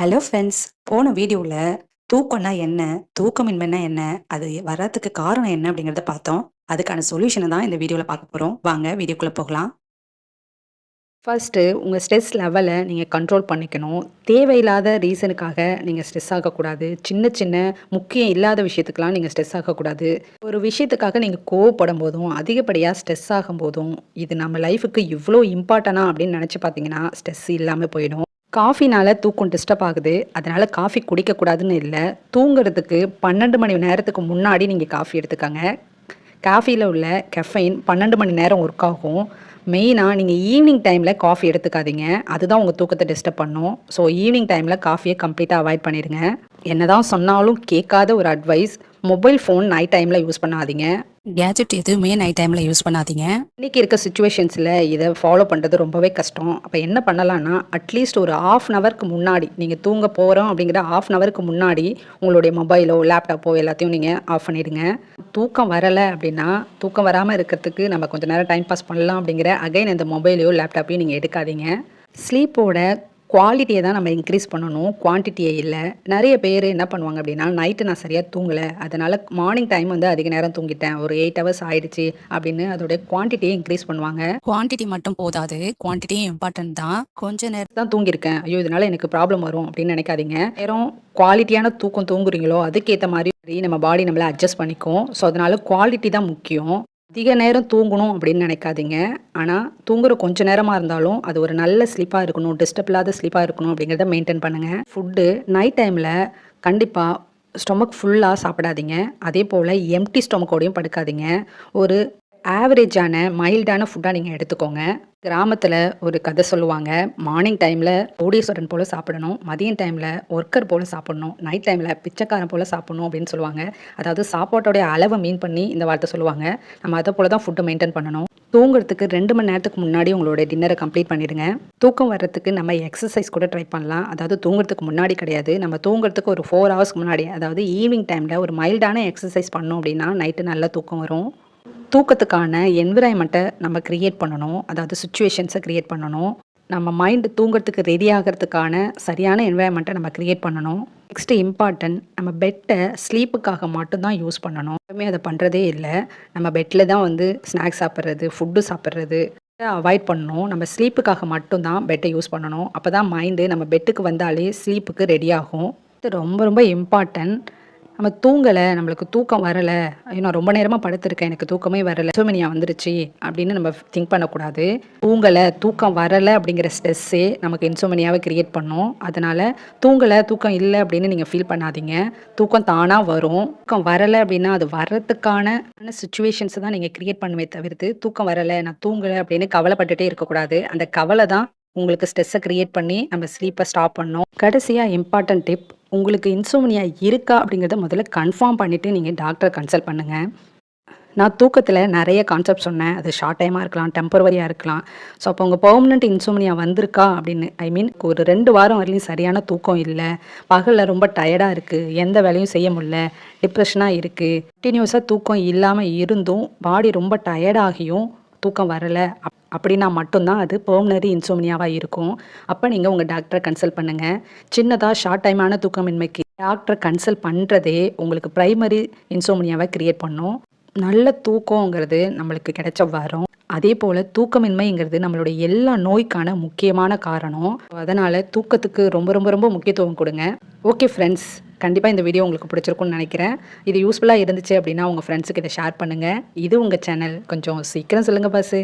Hello friends போன வீடியோவில் தூக்கம்னா என்ன தூக்கமின்மைனா என்ன அது வர்றதுக்கு காரணம் என்ன அப்படிங்கிறத பார்த்தோம். அதுக்கான சொல்யூஷனை தான் இந்த வீடியோவில் பார்க்க போகிறோம் வாங்க வீடியோக்குள்ளே போகலாம். ஃபர்ஸ்ட்டு உங்கள் ஸ்ட்ரெஸ் லெவலை நீங்கள் கண்ட்ரோல் பண்ணிக்கணும். தேவையில்லாத ரீசனுக்காக நீங்கள் ஸ்ட்ரெஸ் ஆகக்கூடாது. சின்ன சின்ன முக்கியம் இல்லாத விஷயத்துக்கெலாம் நீங்கள் ஸ்ட்ரெஸ் ஆகக்கூடாது. ஒரு விஷயத்துக்காக நீங்கள் கோவப்படும் போதும் அதிகப்படியாக ஸ்ட்ரெஸ் ஆகும் போதும் இது நம்ம லைஃபுக்கு இவ்வளோ இம்பார்ட்டனா அப்படின்னு நினச்சி பார்த்தீங்கன்னா ஸ்ட்ரெஸ் இல்லாமல் போயிடும். காஃபினால் தூக்கம் டிஸ்டர்ப் ஆகுது. அதனால் காஃபி குடிக்கக்கூடாதுன்னு இல்லை. தூங்குறதுக்கு பன்னெண்டு மணி நேரத்துக்கு முன்னாடி நீங்கள் காஃபி எடுத்துக்கங்க. காஃபியில் உள்ள கெஃபைன் பன்னெண்டு மணி நேரம் ஒர்க் ஆகும். மெயினாக நீங்கள் ஈவினிங் டைமில் காஃபி எடுத்துக்காதீங்க. அதுதான் உங்கள் தூக்கத்தை டிஸ்டர்ப் பண்ணும். ஸோ ஈவினிங் டைமில் காஃபியை கம்ப்ளீட்டாக அவாய்ட் பண்ணிடுங்க. என்ன தான் சொன்னாலும் கேட்காத ஒரு அட்வைஸ் மொபைல் ஃபோன் நைட் டைமில் யூஸ் பண்ணாதீங்க. கேஜெட் எதுவுமே நைட் டைமில் யூஸ் பண்ணாதீங்க. இன்றைக்கி இருக்க சுச்சுவேஷன்ஸில் இதை ஃபாலோ பண்ணுறது ரொம்பவே கஷ்டம். அப்போ என்ன பண்ணலான்னா அட்லீஸ்ட் ஒரு ஆஃப் அன் ஹவருக்கு முன்னாடி நீங்கள் தூங்க போகிறோம் அப்படிங்கிற ஆஃப் அன் ஹவருக்கு முன்னாடி உங்களுடைய மொபைலோ லேப்டாப்போ எல்லாத்தையும் நீங்கள் ஆஃப் பண்ணிடுங்க. தூக்கம் வரலை அப்படின்னா தூக்கம் வராமல் இருக்கிறதுக்கு நம்ம கொஞ்சம் நேரம் டைம் பாஸ் பண்ணலாம் அப்படிங்கிற அகைன் இந்த மொபைலையோ லேப்டாப்பையும் நீங்கள் எடுக்காதீங்க. ஸ்லீப்போட குவாலிட்டியை தான் நம்ம இன்க்ரீஸ் பண்ணணும். குவான்டிட்டியே இல்லை. நிறைய பேர் என்ன பண்ணுவாங்க அப்படின்னா நைட்டு நான் சரியாக தூங்கலை. அதனால் மார்னிங் டைம் வந்து அதிக நேரம் தூங்கிட்டேன். ஒரு எயிட் ஹவர்ஸ் ஆயிடுச்சு அப்படின்னு அதோடைய குவான்டிட்டியை இன்க்ரீஸ் பண்ணுவாங்க. குவான்டிட்டி மட்டும் போதாது. குவான்டிட்டியும் இம்பார்ட்டன்ட் தான். கொஞ்ச நேரம் தான் தூங்கியிருக்கேன். ஐயோ இதனால எனக்கு ப்ராப்ளம் வரும் அப்படின்னு நினைக்காதீங்க. நேரம் குவாலிட்டியான தூக்கம் தூங்குறீங்களோ அதுக்கேற்ற மாதிரி நம்ம பாடி நம்மளை அட்ஜஸ்ட் பண்ணிக்கும். ஸோ அதனால குவாலிட்டி தான் முக்கியம். அதிக நேரம் தூங்கணும் அப்படின்னு நினைக்காதீங்க. ஆனால் தூங்குற கொஞ்ச நேரமாக இருந்தாலும் அது ஒரு நல்ல ஸ்லீப்பாக இருக்கணும் டிஸ்டர்ப் இல்லாத ஸ்லிப்பாக இருக்கணும் அப்படிங்கிறத மெயின்டைன் பண்ணுங்கள் ஃபுட்டு நைட் டைமில் கண்டிப்பாக ஸ்டொமக் ஃபுல்லாக சாப்பிடாதீங்க. அதே போல் எம்டி ஸ்டொமக்கோடையும் படுக்காதீங்க. ஒரு ஆவரேஜான மைல்டான ஃபுட்டாக நீங்கள் எடுத்துக்கோங்க. கிராமத்தில் ஒரு கதை சொல்லுவாங்க. மார்னிங் டைமில் கோடீஸ்வரன் போல் சாப்பிடணும். மதியம் டைமில் ஒர்க்கர் போல் சாப்பிடணும். நைட் டைமில் பிச்சைக்காரன் போல் சாப்பிடணும் அப்படின்னு சொல்லுவாங்க. அதாவது சாப்பாட்டோடைய அளவை மீன் பண்ணி இந்த வார்த்தை சொல்லுவாங்க. நம்ம அதை போல் தான் ஃபுட்டை மெயின்டைன் பண்ணணும். தூங்குறதுக்கு ரெண்டு மணி நேரத்துக்கு முன்னாடி உங்களோட டின்னரை கம்ப்ளீட் பண்ணிடுங்க. தூக்கம் வர்றதுக்கு நம்ம எக்ஸசைஸ் கூட ட்ரை பண்ணலாம். அதாவது தூங்குறதுக்கு முன்னாடி கிடையாது. நம்ம தூங்குறதுக்கு ஒரு ஃபோர் ஹவர்ஸ்க்கு முன்னாடி அதாவது ஈவினிங் டைமில் ஒரு மைல்டான எக்ஸசைஸ் பண்ணோம் அப்படின்னா நைட்டு நல்லா தூக்கம் வரும். தூக்கத்துக்கான என்விரான்மெண்ட்டை நம்ம க்ரியேட் பண்ணணும். அதாவது சுச்சுவேஷன்ஸை க்ரியேட் பண்ணணும். நம்ம மைண்டு தூங்கிறதுக்கு ரெடி ஆகிறதுக்கான சரியான என்விரான்மெண்ட்டை நம்ம க்ரியேட் பண்ணணும். நெக்ஸ்ட்டு இம்பார்ட்டன்ட் நம்ம பெட்டை ஸ்லீப்புக்காக மட்டும்தான் யூஸ் பண்ணணும். எப்பவுமே அதை பண்ணுறதே இல்லை. நம்ம பெட்டில் தான் வந்து ஸ்நாக்ஸ் சாப்பிட்றது ஃபுட்டு சாப்பிட்றது அவாய்ட் பண்ணணும். நம்ம ஸ்லீப்புக்காக மட்டும்தான் பெட்டை யூஸ் பண்ணணும். அப்போ தான் மைண்டு நம்ம பெட்டுக்கு வந்தாலே ஸ்லீப்புக்கு ரெடி ஆகும். இது ரொம்ப ரொம்ப இம்பார்ட்டன்ட் நம்ம தூங்கலை நம்மளுக்கு தூக்கம் வரலை. ஐயோ நான் ரொம்ப நேரமாக படுத்திருக்கேன் எனக்கு தூக்கமே வரலை. சோமனியா வந்துருச்சு அப்படின்னு நம்ம திங்க் பண்ணக்கூடாது. தூங்கலை தூக்கம் வரலை அப்படிங்கிற ஸ்ட்ரெஸ்ஸே நமக்கு இன்சோமனியாவை கிரியேட் பண்ணும். அதனால் தூங்கலை தூக்கம் இல்லை அப்படின்னு நீங்கள் ஃபீல் பண்ணாதீங்க. தூக்கம் தானாக வரும். தூக்கம் வரலை அப்படின்னா அது வர்றதுக்கான சுச்சுவேஷன்ஸை தான் நீங்கள் கிரியேட் பண்ணுமே தவிர்த்து தூக்கம் வரலை நான் தூங்கலை அப்படின்னு கவலைப்பட்டுட்டே இருக்கக்கூடாது. அந்த கவலை தான் உங்களுக்கு ஸ்ட்ரெஸ்ஸை க்ரியேட் பண்ணி நம்ம ஸ்லீப்பை ஸ்டாப் பண்ணோம். கடைசியாக இம்பார்ட்டன்ட் டிப் உங்களுக்கு இன்சோமனியா இருக்கா அப்படிங்கிறத முதல்ல கன்ஃபார்ம் பண்ணிவிட்டு நீங்கள் டாக்டரை கன்சல்ட் பண்ணுங்கள் நான் தூக்கத்தில் நிறைய கான்செப்ட் சொன்னேன். அது ஷார்ட் டைமாக இருக்கலாம் டெம்பரவரியாக இருக்கலாம். ஸோ அப்போ உங்கள் பர்மனெண்ட் இன்சோமனியா வந்திருக்கா அப்படின்னு ஐ மீன் ஒரு ரெண்டு வாரம் வரலையும் சரியான தூக்கம் இல்லை. பகலில் ரொம்ப டயர்டாக இருக்குது எந்த வேலையும் செய்ய முடில டிப்ரெஷனாக இருக்குது கண்டினியூஸாக தூக்கம் இல்லாமல் இருந்தும் பாடி ரொம்ப டயர்டாகியும் தூக்கம் வரலை. அப் அப்படின்னா மட்டும்தான் அது பெர்மனரி இன்சோமினியாவாக இருக்கும். அப்போ நீங்கள் உங்கள் டாக்டரை கன்சல்ட் பண்ணுங்கள் சின்னதாக ஷார்ட் டைமான தூக்கமின்மைக்கு டாக்டரை கன்சல்ட் பண்ணுறதே உங்களுக்கு ப்ரைமரி இன்சோமினியாவை க்ரியேட் பண்ணும். நல்ல தூக்கங்கிறது நம்மளுக்கு கிடைச்ச வரும். அதே போல் தூக்கமின்மைங்கிறது நம்மளுடைய எல்லா நோய்க்கான முக்கியமான காரணம். அதனால் தூக்கத்துக்கு ரொம்ப ரொம்ப ரொம்ப முக்கியத்துவம் கொடுங்க. ஓகே ஃப்ரெண்ட்ஸ் கண்டிப்பாக இந்த வீடியோ உங்களுக்கு பிடிச்சிருக்கும்னு நினைக்கிறேன். இது யூஸ்ஃபுல்லாக இருந்துச்சு அப்படின்னா உங்கள் ஃப்ரெண்ட்ஸுக்கு இதை ஷேர் பண்ணுங்கள் இது உங்கள் சேனல் கொஞ்சம் சீக்கிரம் சொல்லுங்கள் பாஸு